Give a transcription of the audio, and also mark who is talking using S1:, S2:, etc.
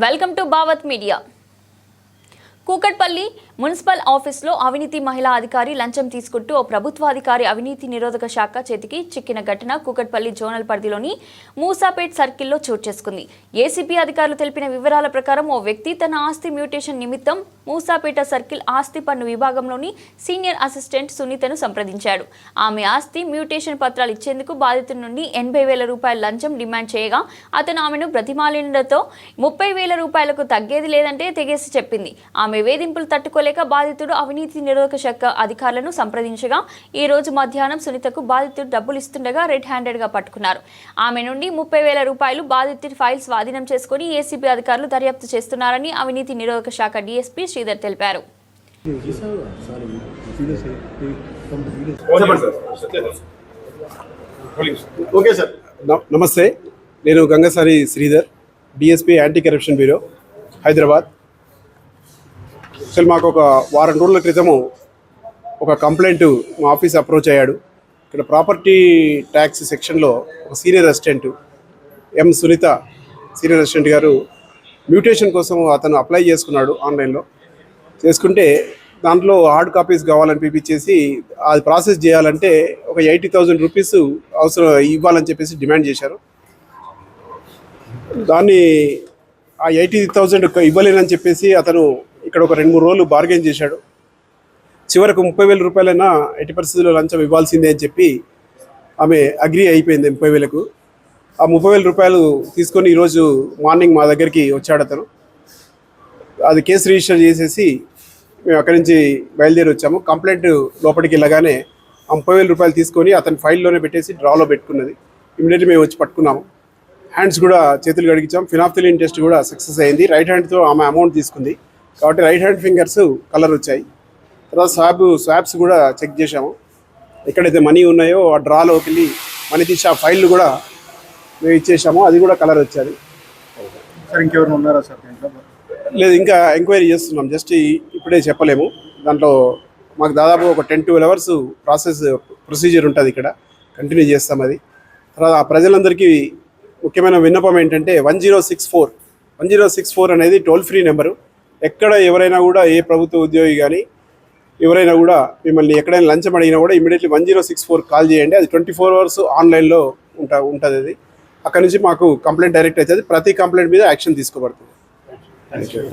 S1: Welcome to Bhavat media Kukatpally municipal ఆఫీస్లో అవినీతి మహిళా అధికారి లంచం తీసుకుంటూ ఓ ప్రభుత్వాధికారి అవినీతి నిరోధక శాఖ చేతికి చిక్కిన ఘటన కూకట్పల్లి జోనల్ పరిధిలోని మూసాపేట్ సర్కిల్లో చోటు చేసుకుంది. ఏసీబీ అధికారులు తెలిపిన వివరాల ప్రకారం ఓ వ్యక్తి తన ఆస్తి మ్యూటేషన్ నిమిత్తం మూసాపేట సర్కిల్ ఆస్తి పన్ను విభాగంలోని సీనియర్ అసిస్టెంట్ సునీతను సంప్రదించాడు. ఆమె ఆస్తి మ్యూటేషన్ పత్రాలు ఇచ్చేందుకు బాధితుడి నుండి ఎనభై వేల రూపాయల లంచం డిమాండ్ చేయగా అతను ఆమెను బ్రతిమాలినతో ముప్పై వేల రూపాయలకు తగ్గేది లేదంటే తెగేసి చెప్పింది. ఆమె వేధింపులు తట్టుకోలేక బాధితుడు అవినీతి నిరోధక శాఖ అధికారులను సంప్రదించగా ఈ రోజు మధ్యాహ్నం సునీతకు బాధితుడు డబ్బులు ఇస్తుండగా రెడ్ హ్యాండెడ్గా పట్టుకున్నారు. ఆమె నుండి ముప్పై వేల రూపాయలు బాధితుడి ఫైల్స్ స్వాధీనం చేసుకుని ఏసీబీ అధికారులు దర్యాప్తు చేస్తున్నారని అవినీతి నిరోధక శాఖ డీఎస్పీ శ్రీధర్ తెలిపారు.
S2: చెప్పండి సార్. Police
S3: okay sir. నమస్తే. నేను Gangasari Sridhar DSP anti corruption bureau Hyderabad. అసలు మాకు ఒక వారం రోజుల క్రితము ఒక కంప్లైంట్ మా ఆఫీస్ అప్రోచ్ అయ్యాడు. ఇక్కడ ప్రాపర్టీ ట్యాక్స్ సెక్షన్లో ఒక senior assistant M Sunitha senior assistant గారు మ్యూటేషన్ కోసం అతను అప్లై చేసుకున్నాడు ఆన్లైన్లో. చేసుకుంటే దాంట్లో హార్డ్ కాపీస్ కావాలని పిలిపించేసి అది ప్రాసెస్ చేయాలంటే ఒక ఎయిటీ థౌజండ్ రూపీస్ అవసరం ఇవ్వాలని చెప్పేసి డిమాండ్ చేశారు. దాన్ని ఆ ఎయిటీ థౌజండ్ ఇవ్వలేనని చెప్పేసి అతను ఇక్కడ ఒక రెండు మూడు రోజులు బార్గెన్ చేశాడు. చివరకు ముప్పై వేల రూపాయలైనా ఎట్టి పరిస్థితుల్లో లంచం ఇవ్వాల్సిందే అని చెప్పి ఆమె అగ్రి అయిపోయింది ముప్పై వేలకు. ఆ ముప్పై వేల రూపాయలు తీసుకొని ఈరోజు మార్నింగ్ మా దగ్గరికి వచ్చాడు అతను. అది కేసు రిజిస్టర్ చేసేసి మేము అక్కడి నుంచి బయలుదేరి వచ్చాము. కంప్లైంట్ లోపలికి వెళ్ళగానే ఆ ముప్పై వేల రూపాయలు తీసుకొని అతని ఫైల్లోనే పెట్టేసి డ్రాలో పెట్టుకున్నది. ఇమీడియట్లీ మేము వచ్చి పట్టుకున్నాము. హ్యాండ్స్ కూడా చేతులు కడిగించాం. ఫినాఫ్థలిన్ టెస్ట్ కూడా సక్సెస్ అయింది. రైట్ హ్యాండ్తో ఆమె అమౌంట్ తీసుకుంది. కాబట్టి రైట్ హ్యాండ్ ఫింగర్స్ కలర్ వచ్చాయి. తర్వాత స్వాబ్ స్వాబ్స్ కూడా చెక్ చేశాము. ఎక్కడైతే మనీ ఉన్నాయో ఆ డ్రాలోకి వెళ్ళి మనీ తీసి ఆ ఫైల్ కూడా మేము ఇచ్చేసాము. అది కూడా కలర్ వచ్చేది.
S2: సార్ ఇంకెవరు ఉన్నారా సార్
S3: లేదు ఇంకా ఎంక్వైరీ చేస్తున్నాం. జస్ట్ ఇప్పుడే చెప్పలేము. దాంట్లో మాకు దాదాపు ఒక ten twelve hours process procedure ఉంటుంది ఇక్కడ. కంటిన్యూ చేస్తాం అది. తర్వాత ఆ ప్రజలందరికీ ముఖ్యమైన విన్నపం ఏంటంటే one zero six four one zero six four అనేది టోల్ ఫ్రీ నెంబరు ఎక్కడ ఎవరైనా కూడా ఏ ప్రభుత్వ ఉద్యోగి కానీ ఎవరైనా కూడా మిమ్మల్ని ఎక్కడైనా లంచం అడిగినా కూడా immediately one zero six four call చేయండి. అది ట్వంటీ ఫోర్ అవర్స్ ఆన్లైన్లో ఉంటా ఉంటుంది అది. అక్కడ నుంచి మాకు కంప్లైంట్ డైరెక్ట్ అవుతుంది ప్రతి కంప్లైంట్ మీద యాక్షన్ తీసుకోబడుతుంది.